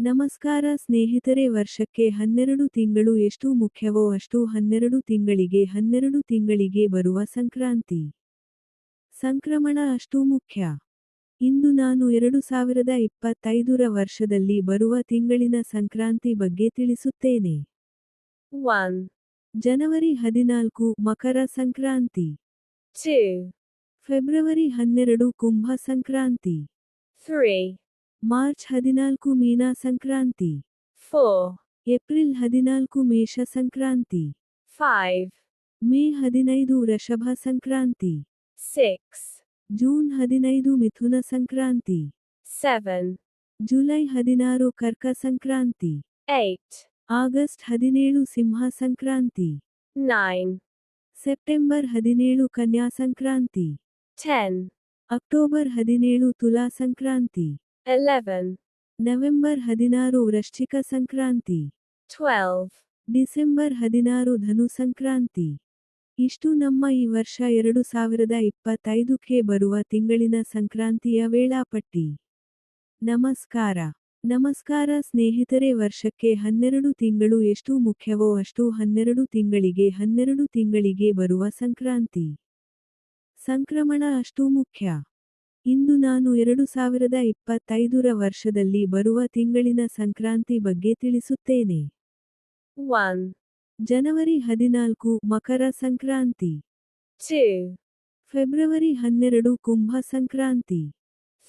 ನಮಸ್ಕಾರ ಸ್ನೇಹಿತರೆ ವರ್ಷಕ್ಕೆ ಹನ್ನೆರಡು ತಿಂಗಳು ಎಷ್ಟು ಮುಖ್ಯವೋ ಅಷ್ಟು ಹನ್ನೆರಡು ತಿಂಗಳಿಗೆ ಹನ್ನೆರಡು ತಿಂಗಳಿಗೆ ಬರುವ ಸಂಕ್ರಾಂತಿ. ಸಂಕ್ರಮಣ ಅಷ್ಟು ಮುಖ್ಯ. ಇಂದು ನಾನು ಎರಡು ಸಾವಿರದ ಇಪ್ಪತ್ತೈದರ ವರ್ಷದಲ್ಲಿ ಬರುವ ತಿಂಗಳಿನ ಸಂಕ್ರಾಂತಿ ಬಗ್ಗೆ ತಿಳಿಸುತ್ತೇನೆ. 1, ಜನವರಿ ಹದಿನಾಲ್ಕು ಮಕರ ಸಂಕ್ರಾಂತಿ. 2, ಫೆಬ್ರವರಿ ಹನ್ನೆರಡು ಕುಂಭ ಸಂಕ್ರಾಂತಿ. 3, ಮಾರ್ಚ್ ಹದಿನಾಲ್ಕು ಮೀನಾ ಸಂಕ್ರಾಂತಿ. 4, ಏಪ್ರಿಲ್ ಹದಿನಾಲ್ಕು ಮೇಷ ಸಂಕ್ರಾಂತಿ. 5, ಮೇ ಹದಿನೈದು ವೃಷಭ ಸಂಕ್ರಾಂತಿ. 6, ಜೂನ್ ಹದಿನೈದು ಮಿಥುನ ಸಂಕ್ರಾಂತಿ. 7, ಜುಲೈ ಹದಿನಾರು ಕರ್ಕ ಸಂಕ್ರಾಂತಿ. 8, ಆಗಸ್ಟ್ ಹದಿನೇಳು ಸಿಂಹ ಸಂಕ್ರಾಂತಿ. 9, ಸೆಪ್ಟೆಂಬರ್ ಹದಿನೇಳು ಕನ್ಯಾ ಸಂಕ್ರಾಂತಿ. 10, ಅಕ್ಟೋಬರ್ ಹದಿನೇಳು ತುಲಾ ಸಂಕ್ರಾಂತಿ. 11, ನವೆಂಬರ್ ಹದಿನಾರು ವೃಶ್ಚಿಕ ಸಂಕ್ರಾಂತಿ. 12, ಡಿಸೆಂಬರ್ ಹದಿನಾರು ಧನು ಸಂಕ್ರಾಂತಿ. ಇಷ್ಟು ನಮ್ಮ ಈ ವರ್ಷ ಎರಡು ಸಾವಿರದ ಇಪ್ಪತ್ತೈದಕ್ಕೆ ಬರುವ ತಿಂಗಳಿನ ಸಂಕ್ರಾಂತಿಯ ವೇಳಾಪಟ್ಟಿ. ನಮಸ್ಕಾರ. ನಮಸ್ಕಾರ ಸ್ನೇಹಿತರೆ ವರ್ಷಕ್ಕೆ ಹನ್ನೆರಡು ತಿಂಗಳು ಎಷ್ಟು ಮುಖ್ಯವೋ ಅಷ್ಟು ಹನ್ನೆರಡು ತಿಂಗಳಿಗೆ ಹನ್ನೆರಡು ತಿಂಗಳಿಗೆ ಬರುವ ಸಂಕ್ರಾಂತಿ. ಸಂಕ್ರಮಣ ಅಷ್ಟು ಮುಖ್ಯ. ಇಂದು ನಾನು ಎರಡು ಸಾವಿರದ ಇಪ್ಪತ್ತೈದರ ವರ್ಷದಲ್ಲಿ ಬರುವ ತಿಂಗಳಿನ ಸಂಕ್ರಾಂತಿ ಬಗ್ಗೆ ತಿಳಿಸುತ್ತೇನೆ. ಒನ್ ಜನವರಿ ಹದಿನಾಲ್ಕು ಮಕರ ಸಂಕ್ರಾಂತಿ. 2, ಫೆಬ್ರವರಿ ಹನ್ನೆರಡು ಕುಂಭ ಸಂಕ್ರಾಂತಿ.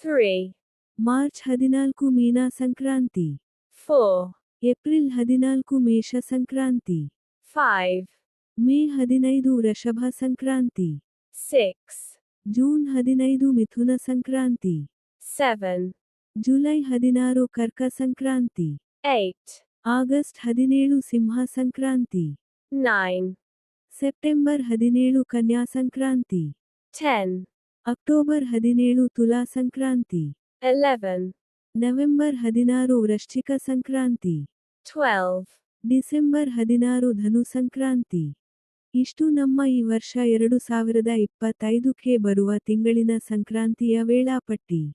ಥ್ರೀ ಮಾರ್ಚ್ ಹದಿನಾಲ್ಕು ಮೀನಾ ಸಂಕ್ರಾಂತಿ. ಫೋರ್ ಏಪ್ರಿಲ್ ಹದಿನಾಲ್ಕು ಮೇಷ ಸಂಕ್ರಾಂತಿ. ಫೈವ್ ಮೇ ಹದಿನೈದು ವೃಷಭ ಸಂಕ್ರಾಂತಿ. 6, ಜೂನ್ ಹದಿನೈದು ಮಿಥುನ ಸಂಕ್ರಾಂತಿ. 7, ಜುಲೈ ಹದಿನಾರು ಕರ್ಕ ಸಂಕ್ರಾಂತಿ. 8, ಆಗಸ್ಟ್ ಹದಿನೇಳು ಸಿಂಹ ಸಂಕ್ರಾಂತಿ. 9, ಸೆಪ್ಟೆಂಬರ್ ಹದಿನೇಳು ಕನ್ಯಾ ಸಂಕ್ರಾಂತಿ. 10, ಅಕ್ಟೋಬರ್ ಹದಿನೇಳು ತುಲಾ ಸಂಕ್ರಾಂತಿ. 11, ನವೆಂಬರ್ ಹದಿನಾರು ವೃಶ್ಚಿಕ ಸಂಕ್ರಾಂತಿ. 12, ಡಿಸೆಂಬರ್ ಹದಿನಾರು ಧನು ಸಂಕ್ರಾಂತಿ. ಇಷ್ಟು ನಮ್ಮ ಈ ವರ್ಷ ಎರಡು ಸಾವಿರದ ಇಪ್ಪತ್ತೈದಕ್ಕೆ ಬರುವ ತಿಂಗಳಿನ ಸಂಕ್ರಾಂತಿಯ ವೇಳಾಪಟ್ಟಿ.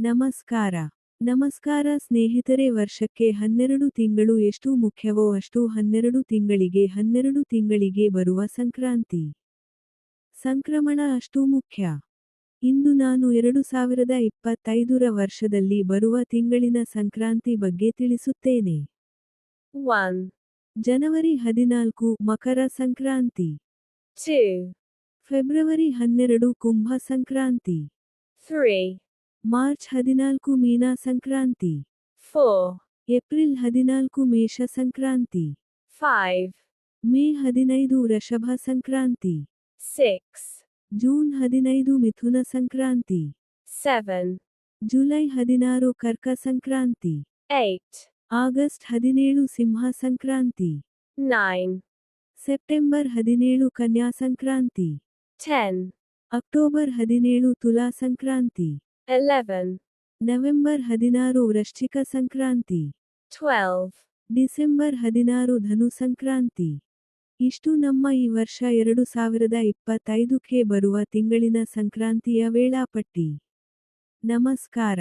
ನಮಸ್ಕಾರ. ನಮಸ್ಕಾರ ಸ್ನೇಹಿತರೆ ವರ್ಷಕ್ಕೆ ಹನ್ನೆರಡು ತಿಂಗಳು ಎಷ್ಟು ಮುಖ್ಯವೋ ಅಷ್ಟು ಹನ್ನೆರಡು ತಿಂಗಳಿಗೆ ಹನ್ನೆರಡು ತಿಂಗಳಿಗೆ ಬರುವ ಸಂಕ್ರಾಂತಿ. ಸಂಕ್ರಮಣ ಅಷ್ಟು ಮುಖ್ಯ. ಇಂದು ನಾನು ಎರಡು ಸಾವಿರದ ಇಪ್ಪತ್ತೈದರ ವರ್ಷದಲ್ಲಿ ಬರುವ ತಿಂಗಳಿನ ಸಂಕ್ರಾಂತಿ ಬಗ್ಗೆ ತಿಳಿಸುತ್ತೇನೆ. 1, ಜನವರಿ ಹದಿನಾಲ್ಕು ಮಕರ ಸಂಕ್ರಾಂತಿ. 2, ಫೆಬ್ರವರಿ ಹನ್ನೆರಡು ಕುಂಭ ಸಂಕ್ರಾಂತಿ. 3, ಮಾರ್ಚ್ ಹದಿನಾಲ್ಕು ಮೀನಾ ಸಂಕ್ರಾಂತಿ. 4, ಏಪ್ರಿಲ್ ಹದಿನಾಲ್ಕು ಮೇಷ ಸಂಕ್ರಾಂತಿ. 5, ಮೇ ಹದಿನೈದು ವೃಷಭ ಸಂಕ್ರಾಂತಿ. 6, ಜೂನ್ ಹದಿನೈದು ಮಿಥುನ ಸಂಕ್ರಾಂತಿ. 7, ಜುಲೈ ಹದಿನಾರು ಕರ್ಕ ಸಂಕ್ರಾಂತಿ. 8, ಆಗಸ್ಟ್ ಹದಿನೇಳು ಸಿಂಹ ಸಂಕ್ರಾಂತಿ ನೈನ್ ಸೆಪ್ಟೆಂಬರ್ ಹದಿನೇಳು ಕನ್ಯಾ ಸಂಕ್ರಾಂತಿ 10, ಅಕ್ಟೋಬರ್ ಹದಿನೇಳು ತುಲಾ ಸಂಕ್ರಾಂತಿ 11, ನವೆಂಬರ್ ಹದಿನಾರು ವೃಶ್ಚಿಕ ಸಂಕ್ರಾಂತಿ. 12, ಡಿಸೆಂಬರ್ ಹದಿನಾರು ಧನು ಸಂಕ್ರಾಂತಿ ಇಷ್ಟು ನಮ್ಮ ಈ ವರ್ಷ ಎರಡು ಸಾವಿರದ ಇಪ್ಪತ್ತೈದಕ್ಕೆ ಬರುವ ತಿಂಗಳಿನ ಸಂಕ್ರಾಂತಿಯ ವೇಳಾಪಟ್ಟಿ. ನಮಸ್ಕಾರ.